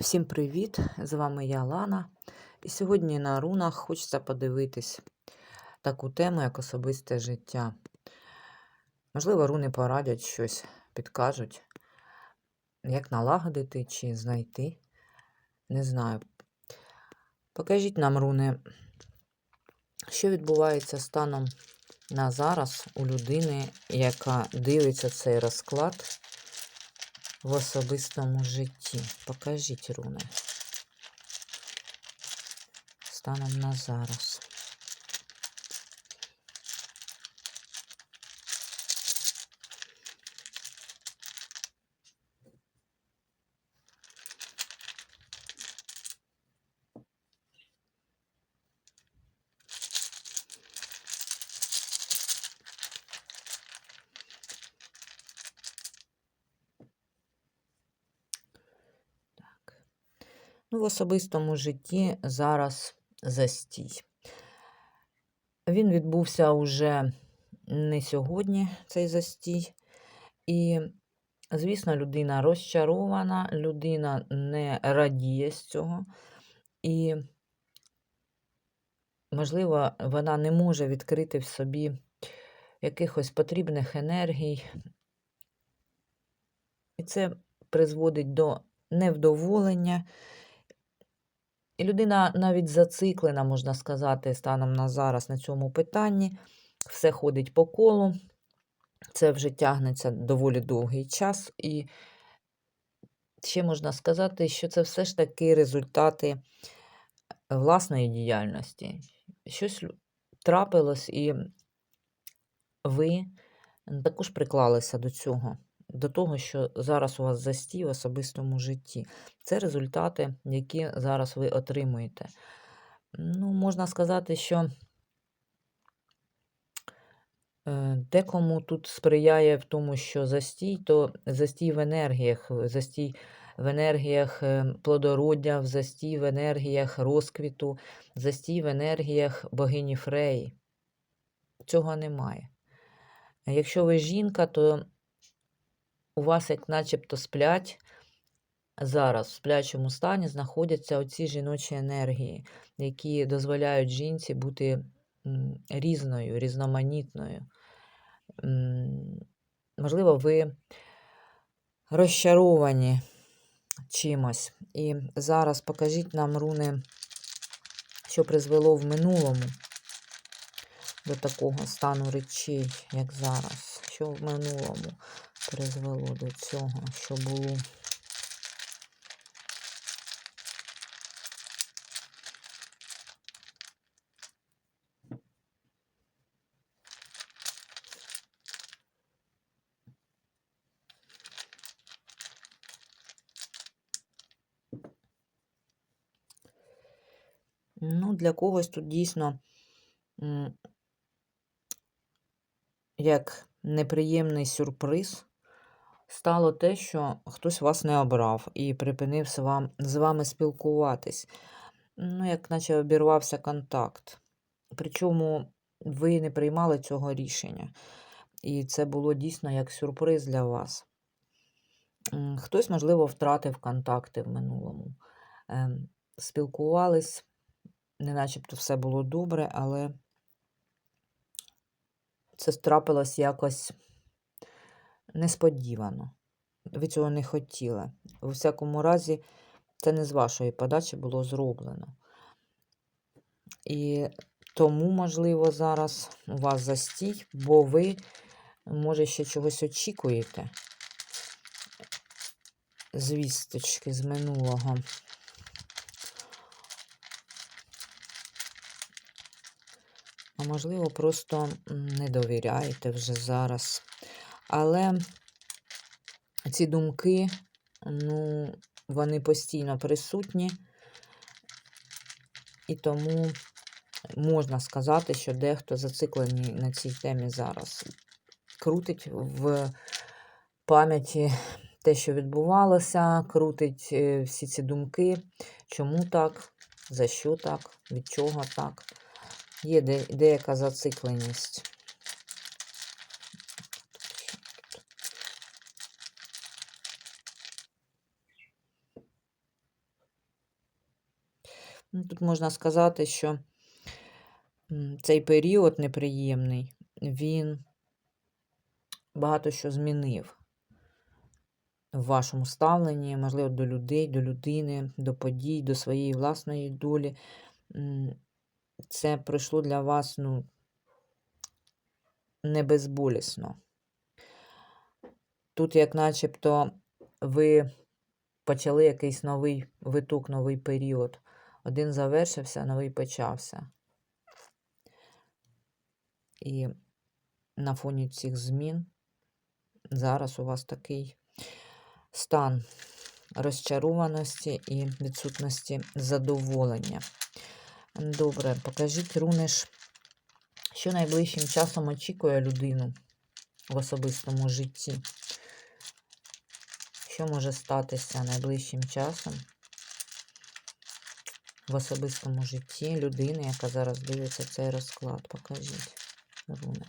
Всім привіт! З вами я Лана. І сьогодні на рунах хочеться подивитись таку тему, як особисте життя. Можливо, руни порадять щось, підкажуть, як налагодити чи знайти. Не знаю. Покажіть нам, руни, що відбувається станом на зараз у людини, яка дивиться цей розклад в особистому житті. Покажіть руни. Станом на зараз. В особистому житті зараз застій. Він відбувся уже не сьогодні, цей застій. І, звісно, людина розчарована, людина не радіє з цього. І, можливо, вона не може відкрити в собі якихось потрібних енергій. І це призводить до невдоволення. І людина навіть зациклена, можна сказати, станом на зараз на цьому питанні. Все ходить по колу. Це вже тягнеться доволі довгий час. І ще можна сказати, що це все ж таки результати власної діяльності. Щось трапилось, і ви також приклалися до цього, до того, що зараз у вас застій в особистому житті. Це результати, які зараз ви отримуєте. Ну, можна сказати, що е, декому тут сприяє в тому, що застій, то застій в енергіях, застій в енергіях е, плодороддя, застій в енергіях розквіту, застій в енергіях богині Фреї. Цього немає. Якщо ви жінка, то у вас як начебто сплять зараз в сплячому стані знаходяться оці жіночі енергії, які дозволяють жінці бути різною, різноманітною. Можливо, ви розчаровані чимось. І зараз покажіть нам руни, що призвело в минулому до такого стану речей, як зараз. Що в минулому призвело до цього, що було. Ну, для когось тут дійсно як неприємний сюрприз стало те, що хтось вас не обрав і припинив з вам, з вами спілкуватись. Ну, як наче обірвався контакт. Причому ви не приймали цього рішення. І це було дійсно як сюрприз для вас. Хтось, можливо, втратив контакти в минулому. Ем, Спілкувались, не начебто все було добре, але це трапилось якось несподівано. Ви цього не хотіли. У всякому разі, це не з вашої подачі було зроблено. І тому, можливо, зараз у вас застій, бо ви, може, ще чогось очікуєте. Звісточки з минулого. А можливо, просто не довіряєте вже зараз. Але ці думки, ну, вони постійно присутні, і тому можна сказати, що дехто зациклений на цій темі зараз. Крутить в пам'яті те, що відбувалося, крутить е, всі ці думки, чому так, за що так, від чого так. Є де, деяка зацикленість. Ну, Тут можна сказати, що цей період неприємний, він багато що змінив в вашому ставленні, можливо, до людей, до людини, до подій, до своєї власної долі. Це пройшло для вас ну, не безболісно. Тут, як начебто, ви почали якийсь новий виток, новий період. Один завершився, новий почався. І на фоні цих змін зараз у вас такий стан розчарованості і відсутності задоволення. Добре, покажіть, Рунеш, що найближчим часом очікує людину в особистому житті. Що може статися найближчим часом в особистому житті людини, яка зараз дивиться цей розклад? Покажіть, Руне.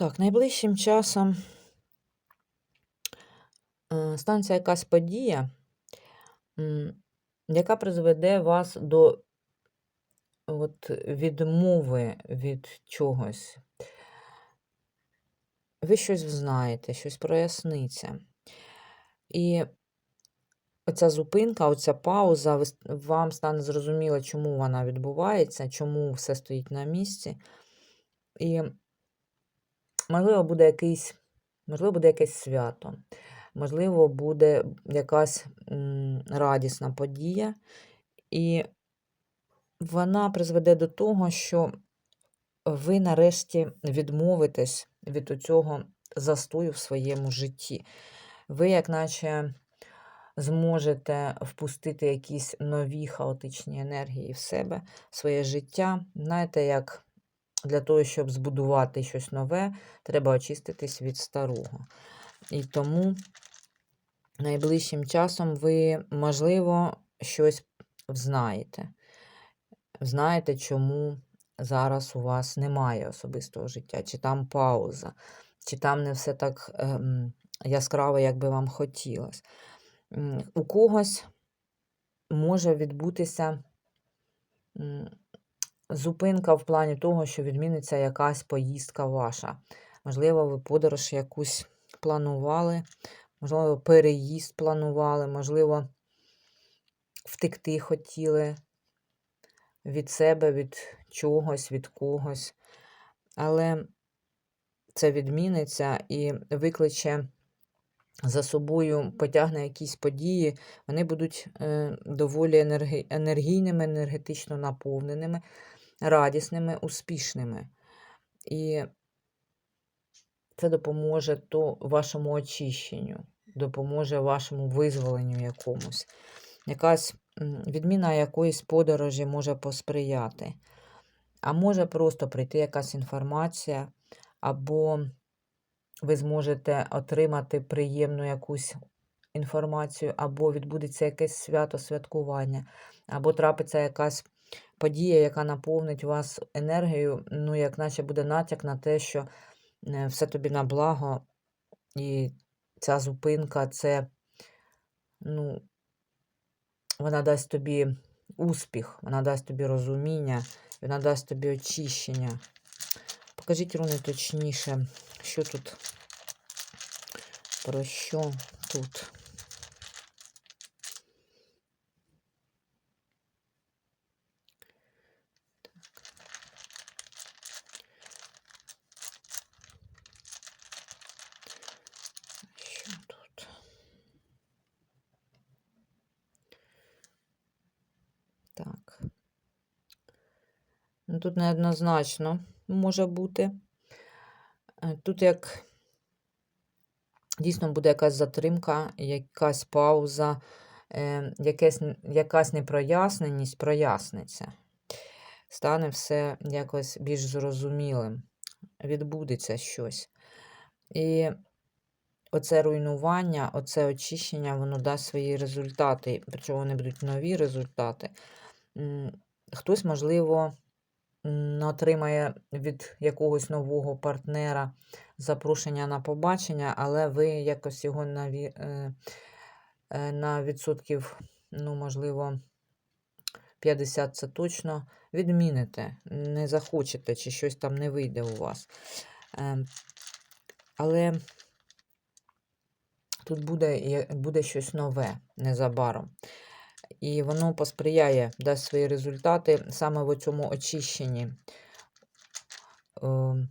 Так, найближчим часом е, станеться якась подія, яка призведе вас до от, відмови від чогось. Ви щось взнаєте, щось проясниться. І оця зупинка, оця пауза, вам стане зрозуміло, чому вона відбувається, чому все стоїть на місці. І можливо, буде якийсь, можливо, буде якесь свято, можливо, буде якась радісна подія, і вона призведе до того, що ви нарешті відмовитесь від цього застою в своєму житті. Ви, як наче, зможете впустити якісь нові хаотичні енергії в себе, в своє життя. Знаєте, як для того, щоб збудувати щось нове, треба очиститись від старого. І тому найближчим часом ви, можливо, щось взнаєте. Знаєте, чому зараз у вас немає особистого життя, чи там пауза, чи там не все так ем, яскраво, як би вам хотілося. У когось може відбутися зупинка в плані того, що відміниться якась поїздка ваша. Можливо, ви подорож якусь планували, можливо, переїзд планували, можливо, втекти хотіли від себе, від чогось, від когось. Але це відміниться і викличе за собою, потягне якісь події, вони будуть е, доволі енергійними, енергетично наповненими, радісними, успішними. І це допоможе то вашому очищенню, допоможе вашому визволенню якомусь. Якась відміна якоїсь подорожі може посприяти. А може просто прийти якась інформація, або ви зможете отримати приємну якусь інформацію, або відбудеться якесь свято, святкування, або трапиться якась подія, яка наповнить вас енергією, ну, як наче буде натяк на те, що е, все тобі на благо, і ця зупинка це, ну, вона дасть тобі успіх, вона дасть тобі розуміння, вона дасть тобі очищення. Покажіть, руни, точніше, що тут, про що тут. Що тут? Так. Ну, тут неоднозначно може бути. Е, Тут як дійсно буде якась затримка, якась пауза, е, якесь, якась непроясненість проясниться. Стане все якось більш зрозумілим. відбудеться щось. І оце руйнування, оце очищення, воно дасть свої результати. Причому вони будуть нові результати. Хтось, можливо, отримає від якогось нового партнера запрошення на побачення, але ви якось його на, е, е, на відсотків, ну, можливо, 50 це точно відміните, не захочете, чи щось там не вийде у вас. Ем, Але тут буде, буде щось нове незабаром. І воно посприяє, дасть свої результати саме в цьому очищенні, ем,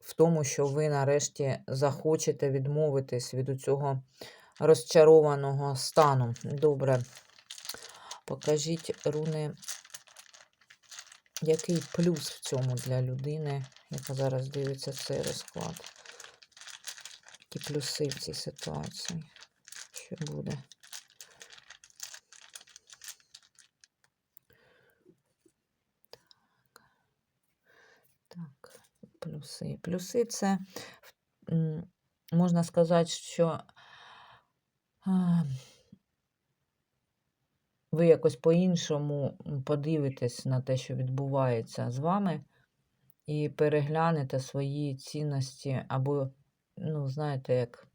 в тому, що ви нарешті захочете відмовитись від цього розчарованого стану. Добре. Покажіть, руни, який плюс в цьому для людини, яка зараз дивиться цей розклад. Які плюси в цій ситуації? Що буде? Так, плюси. Плюси це можна сказати, що ви якось по-іншому подивитесь на те, що відбувається з вами, і переглянете свої цінності, або, ну, знаєте, як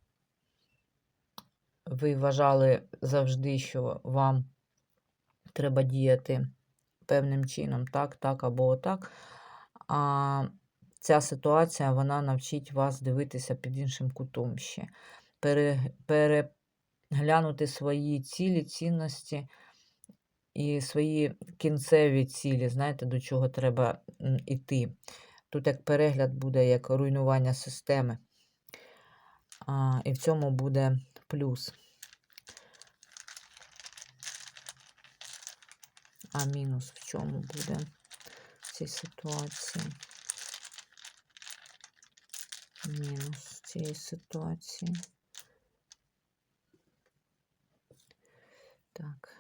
ви вважали завжди, що вам треба діяти певним чином, так, так або отак. А ця ситуація вона навчить вас дивитися під іншим кутом ще, переглянути свої цілі, цінності і свої кінцеві цілі, знаєте, до чого треба м, іти. Тут як перегляд буде як руйнування системи. А, і в цьому буде плюс. А мінус в чому буде в цій ситуації? Мінус цієї ситуації. Так.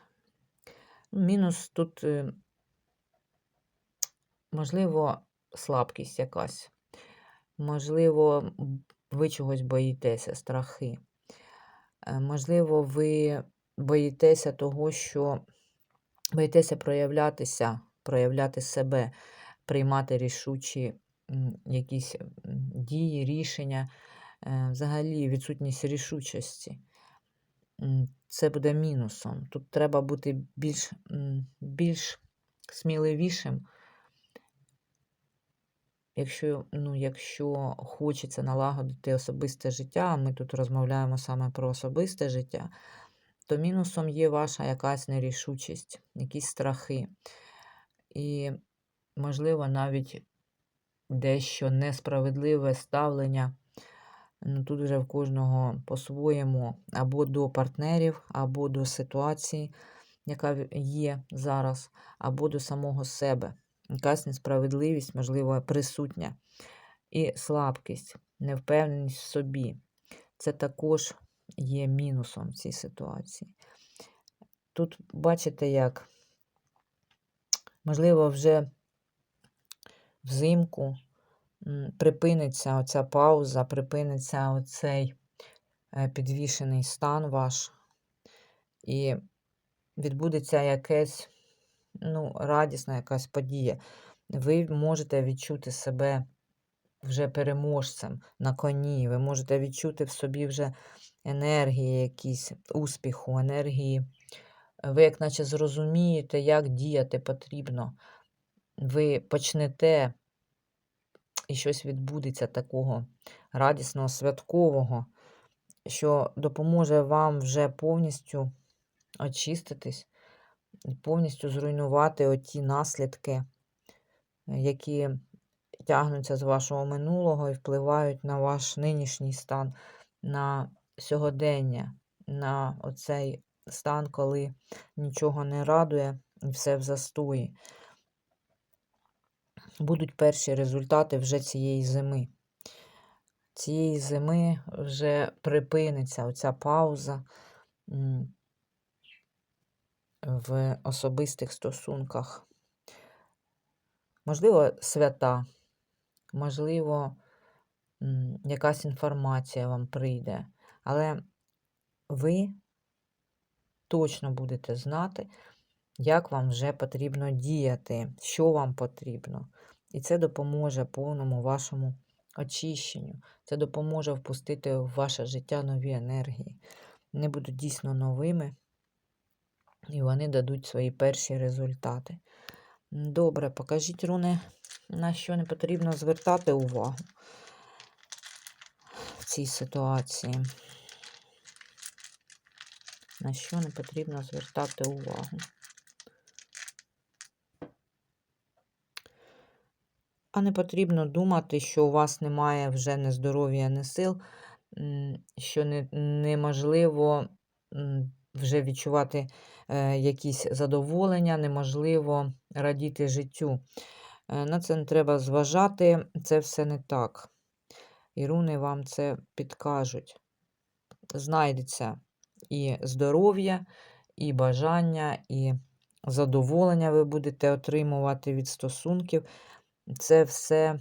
Ну, Мінус тут, е, можливо, слабкість якась. Можливо, ви чогось боїтеся, страхи. Е, Можливо, ви боїтеся того, що боїтеся проявлятися, проявляти себе, приймати рішучі якісь дії, рішення, е, взагалі відсутність рішучості. Це буде мінусом. Тут треба бути більш, більш сміливішим. Якщо, ну, якщо хочеться налагодити особисте життя, а ми тут розмовляємо саме про особисте життя, то мінусом є ваша якась нерішучість, якісь страхи. І, можливо, навіть дещо несправедливе ставлення. Ну, тут вже в кожного по-своєму або до партнерів, або до ситуації, яка є зараз, або до самого себе. Якась несправедливість, можливо, присутня. І слабкість, невпевненість в собі. Це також є мінусом в цій ситуації. Тут бачите, як, можливо, вже взимку припиниться оця пауза, припиниться оцей е, підвішений стан ваш, і відбудеться якесь, ну, радісна якась подія. Ви можете відчути себе вже переможцем на коні, ви можете відчути в собі вже енергії якісь, успіху, енергії. Ви, як наче, зрозумієте, як діяти потрібно. Ви почнете і щось відбудеться такого радісного, святкового, що допоможе вам вже повністю очиститись і повністю зруйнувати оті наслідки, які тягнуться з вашого минулого і впливають на ваш нинішній стан, на сьогодення, на оцей стан, коли нічого не радує і все в застої. Будуть перші результати вже цієї зими. Цієї зими вже припиниться оця пауза в особистих стосунках. Можливо, свята, можливо, якась інформація вам прийде. Але ви точно будете знати, як вам вже потрібно діяти, що вам потрібно. І це допоможе повному вашому очищенню. Це допоможе впустити в ваше життя нові енергії. Вони будуть дійсно новими, і вони дадуть свої перші результати. Добре, покажіть, руни, на що не потрібно звертати увагу в цій ситуації. На що не потрібно звертати увагу. А не потрібно думати, що у вас немає вже ні здоров'я, ні сил, що не, неможливо вже відчувати е, якісь задоволення, неможливо радіти життю. Е, на це не треба зважати, це все не так. І руни вам це підкажуть. Знайдеться і здоров'я, і бажання, і задоволення ви будете отримувати від стосунків. Це все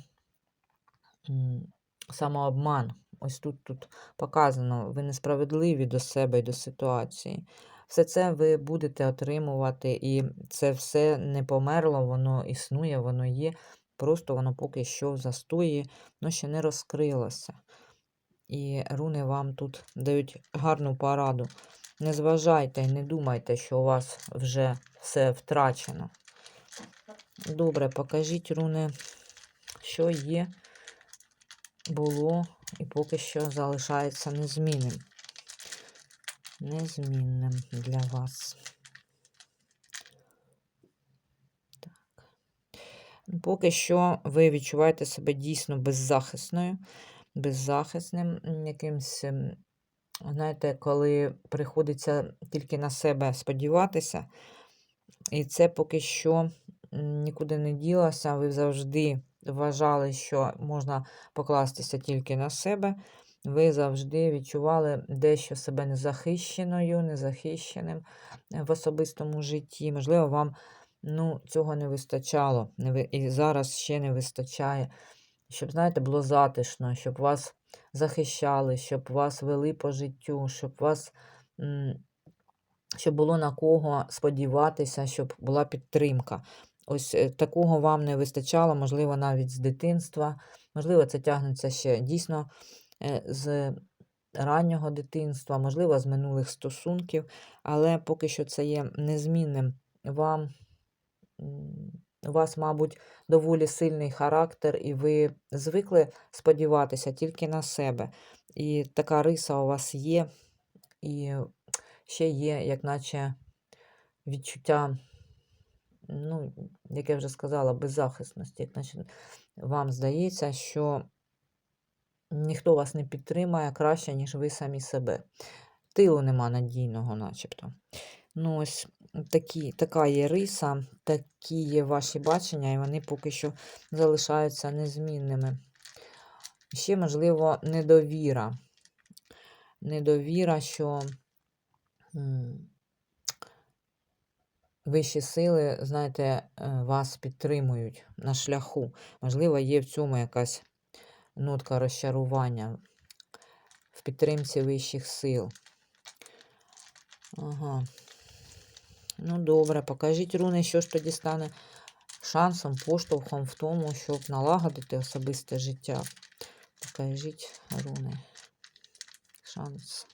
самообман. Ось тут, тут показано, ви несправедливі до себе і до ситуації. Все це ви будете отримувати, і це все не померло, воно існує, воно є. Просто воно поки що в застої, воно ще не розкрилося. І руни вам тут дають гарну пораду. Не зважайте і не думайте, що у вас вже все втрачено. Добре, покажіть руни, що є, було і поки що залишається незмінним. Незмінним для вас. Так. Поки що ви відчуваєте себе дійсно беззахисною, беззахисним якимсь, знаєте, коли приходиться тільки на себе сподіватися. І це поки що нікуди не ділося. Ви завжди вважали, що можна покластися тільки на себе. Ви завжди відчували дещо себе незахищеною, незахищеним е, в особистому житті. Можливо, вам ну, цього не вистачало. І зараз ще не вистачає. Щоб, знаєте, було затишно, щоб вас захищали, щоб вас вели по життю, щоб вас. щоб було на кого сподіватися, щоб була підтримка. Ось е, такого вам не вистачало, можливо, навіть з дитинства. Можливо, це тягнеться ще дійсно е, з раннього дитинства, можливо, з минулих стосунків, але поки що це є незмінним. Вам у вас, мабуть, доволі сильний характер, і ви звикли сподіватися тільки на себе. І така риса у вас є, і ще є, як наче відчуття, ну, як я вже сказала, беззахисності. Наче вам здається, що ніхто вас не підтримає краще, ніж ви самі себе. Тилу нема надійного, начебто. Ну, ось такі, така є риса, такі є ваші бачення, і вони поки що залишаються незмінними. Ще, можливо, недовіра. Недовіра, що вищі сили, знаєте, е, вас підтримують на шляху. Можливо, є в цьому якась нотка розчарування в підтримці вищих сил. Ага. Ну, добре, покажіть руни, що ж тоді стане шансом, поштовхом в тому, щоб налагодити особисте життя. Покажіть руни. Шанс.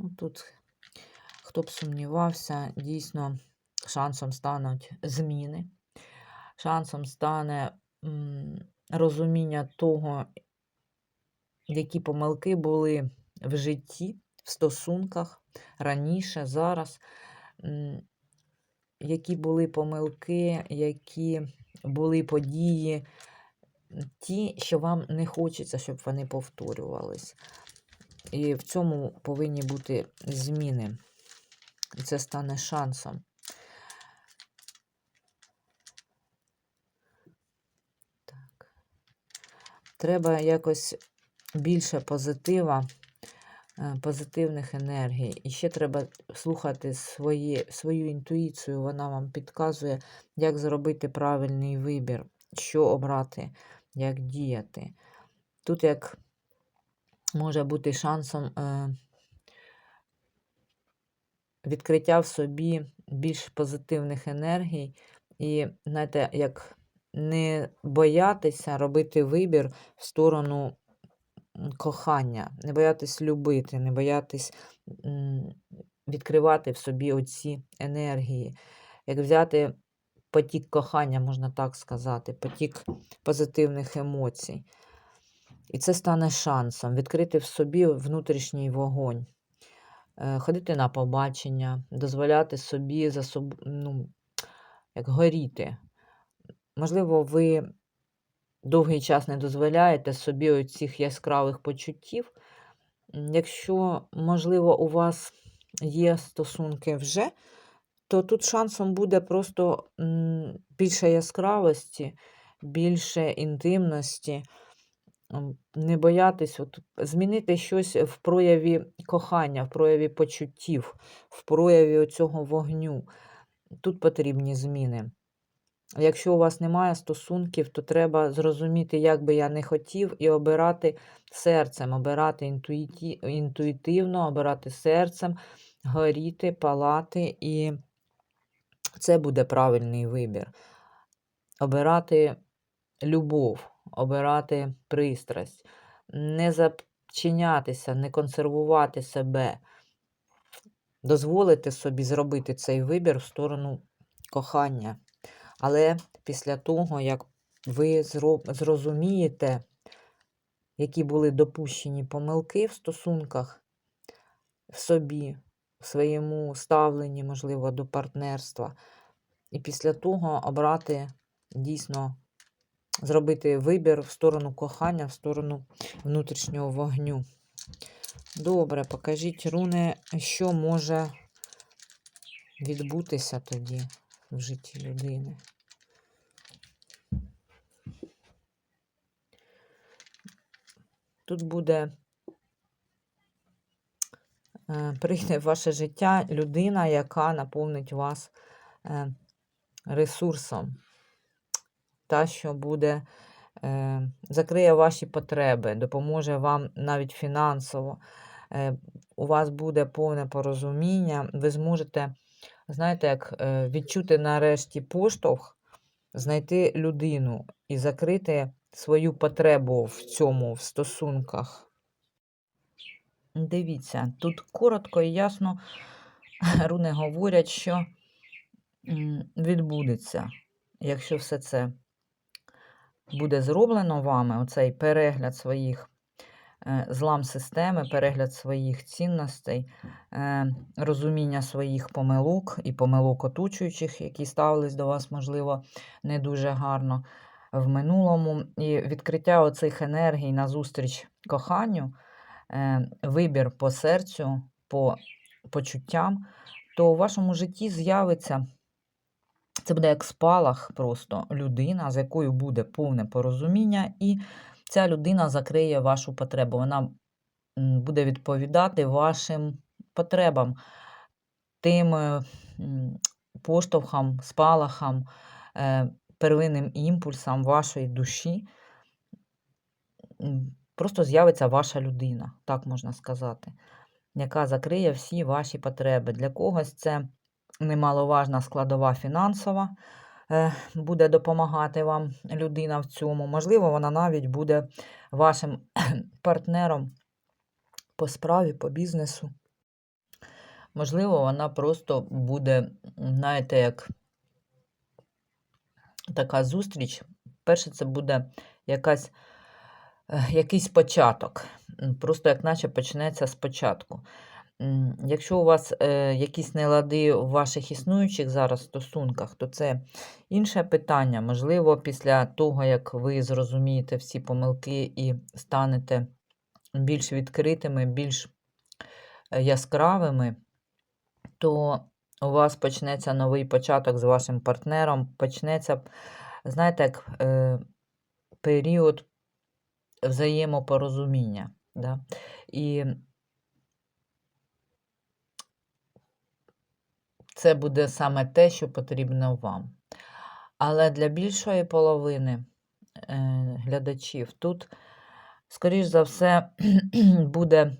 Ну, тут, хто б сумнівався, дійсно шансом стануть зміни. Шансом стане розуміння того, які помилки були в житті, в стосунках раніше, зараз, які були помилки, які були події, ті, що вам не хочеться, щоб вони повторювались. І в цьому повинні бути зміни. І це стане шансом. Так. Треба якось більше позитива е, позитивних енергій. І ще треба слухати свої, свою інтуїцію, вона вам підказує, як зробити правильний вибір, що обрати, як діяти. Тут як може бути шансом е, відкриття в собі більш позитивних енергій, і, знаєте, як не боятися робити вибір в сторону кохання, не боятись любити, не боятись відкривати в собі оці енергії, як взяти потік кохання, можна так сказати, потік позитивних емоцій. І це стане шансом відкрити в собі внутрішній вогонь, е, ходити на побачення, дозволяти собі за соб... ну, як горіти. Можливо, ви довгий час не дозволяєте собі оцих яскравих почуттів. Якщо, можливо, у вас є стосунки вже, то тут шансом буде просто більше яскравості, більше інтимності, не боятись от, змінити щось в прояві кохання, в прояві почуттів, в прояві цього вогню. Тут потрібні зміни. Якщо у вас немає стосунків, то треба зрозуміти, як би я не хотів, і обирати серцем, обирати інтуїті... інтуїтивно, обирати серцем, горіти, палати, і це буде правильний вибір. Обирати любов, обирати пристрасть, не зачинятися, не консервувати себе, дозволити собі зробити цей вибір в сторону кохання. Але після того, як ви зрозумієте, які були допущені помилки в стосунках в собі, в своєму ставленні, можливо, до партнерства, і після того обрати дійсно зробити вибір в сторону кохання, в сторону внутрішнього вогню. Добре, покажіть, руни, що може відбутися тоді в житті людини. Тут буде е, прийде в ваше життя людина, яка наповнить вас е, ресурсом, та, що буде, е, закриє ваші потреби, допоможе вам навіть фінансово. Е, у вас буде повне порозуміння, ви зможете, знаєте, як е, відчути нарешті поштовх, знайти людину і закрити свою потребу в цьому, в стосунках. Дивіться, тут коротко і ясно руни говорять, що відбудеться, якщо все це буде зроблено вами, оцей перегляд своїх е, злам системи, перегляд своїх цінностей, е, розуміння своїх помилок і помилок оточуючих, які ставились до вас, можливо, не дуже гарно в минулому, і відкриття оцих енергій назустріч коханню, е, вибір по серцю, по почуттям, то у вашому житті з'явиться. Це буде як спалах просто людина, з якою буде повне порозуміння, і ця людина закриє вашу потребу. Вона буде відповідати вашим потребам, тим е, поштовхам, спалахам, е, первинним імпульсам вашої душі. Просто з'явиться ваша людина, так можна сказати, яка закриє всі ваші потреби. Для когось це немаловажна складова фінансова, е, буде допомагати вам людина в цьому. Можливо, вона навіть буде вашим партнером по справі, по бізнесу. Можливо, вона просто буде, знаєте, як така зустріч. Перше, це буде якась, е, якийсь початок. Просто як наче почнеться спочатку. Якщо у вас е, якісь нелади в ваших існуючих зараз стосунках, то це інше питання. Можливо, після того, як ви зрозумієте всі помилки і станете більш відкритими, більш е, яскравими, то у вас почнеться новий початок з вашим партнером, почнеться, знаєте, як е, період взаємопорозуміння. Да? І це буде саме те, що потрібно вам. Але для більшої половини е, глядачів тут, скоріш за все, буде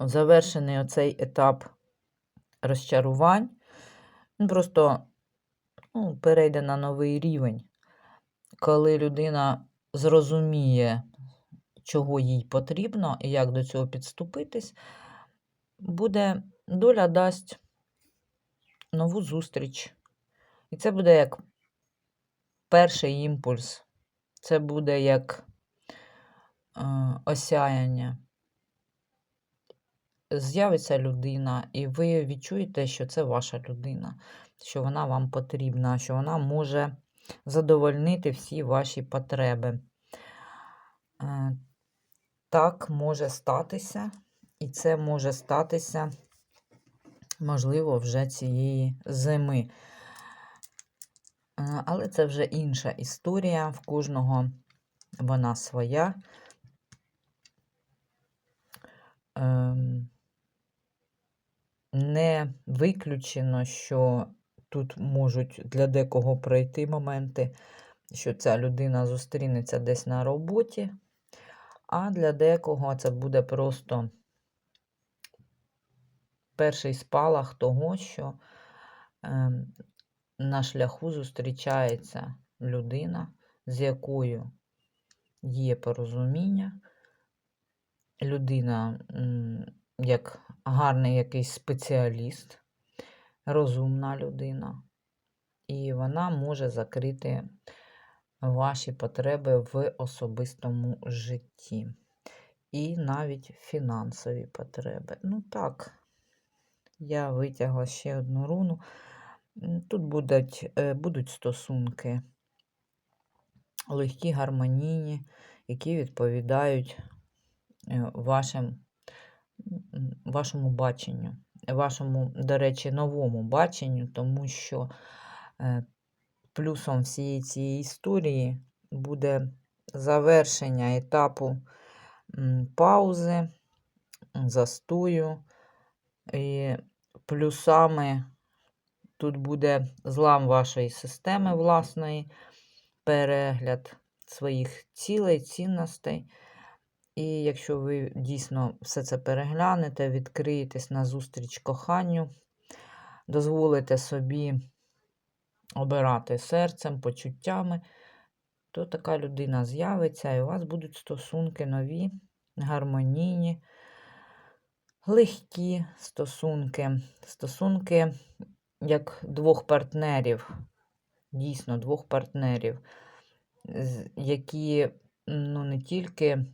завершений оцей етап розчарувань. Просто ну, перейде на новий рівень, коли людина зрозуміє, чого їй потрібно і як до цього підступитись, буде доля дасть нову зустріч. І це буде як перший імпульс. Це буде як е, осяяння. З'явиться людина, і ви відчуєте, що це ваша людина, що вона вам потрібна, що вона може задовольнити всі ваші потреби. Е, Так може статися, і це може статися, можливо, вже цієї зими. Е, Але це вже інша історія, в кожного вона своя. Ем, Не виключено, що тут можуть для декого пройти моменти, що ця людина зустрінеться десь на роботі, а для декого це буде просто перший спалах того, що ем, на шляху зустрічається людина, з якою є порозуміння. Людина як гарний якийсь спеціаліст, розумна людина, і вона може закрити ваші потреби в особистому житті. І навіть фінансові потреби. Ну так, я витягла ще одну руну. Тут будуть, е, будуть стосунки легкі, гармонійні, які відповідають е, вашим, вашому баченню, вашому, до речі, новому баченню, тому що е, плюсом всієї цієї історії буде завершення етапу паузи, застою. І плюсами тут буде злам вашої системи власної, перегляд своїх цілей, цінностей. І якщо ви дійсно все це переглянете, відкриєтесь на зустріч коханню, дозволите собі обирати серцем, почуттями, то така людина з'явиться, і у вас будуть стосунки нові, гармонійні, легкі стосунки. Стосунки як двох партнерів, дійсно двох партнерів, які ну, не тільки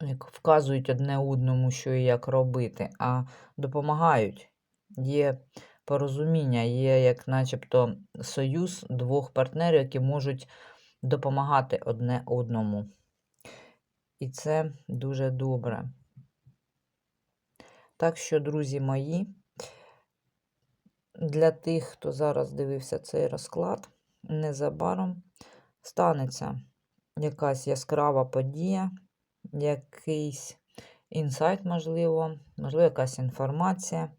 як вказують одне одному, що і як робити, а допомагають. Є порозуміння, є як начебто союз двох партнерів, які можуть допомагати одне одному. І це дуже добре. Так що, друзі мої, для тих, хто зараз дивився цей розклад, незабаром станеться якась яскрава подія, якийсь інсайт, можливо, можливо, якась інформація,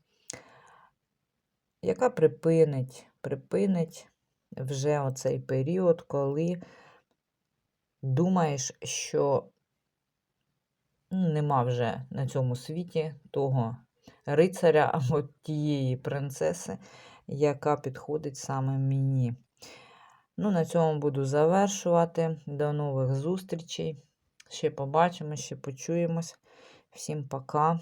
яка припинить, припинить вже оцей період, коли думаєш, що нема вже на цьому світі того рицаря або тієї принцеси, яка підходить саме мені. Ну, на цьому буду завершувати. До нових зустрічей. Ще побачимо, ще почуємось. Всім пока.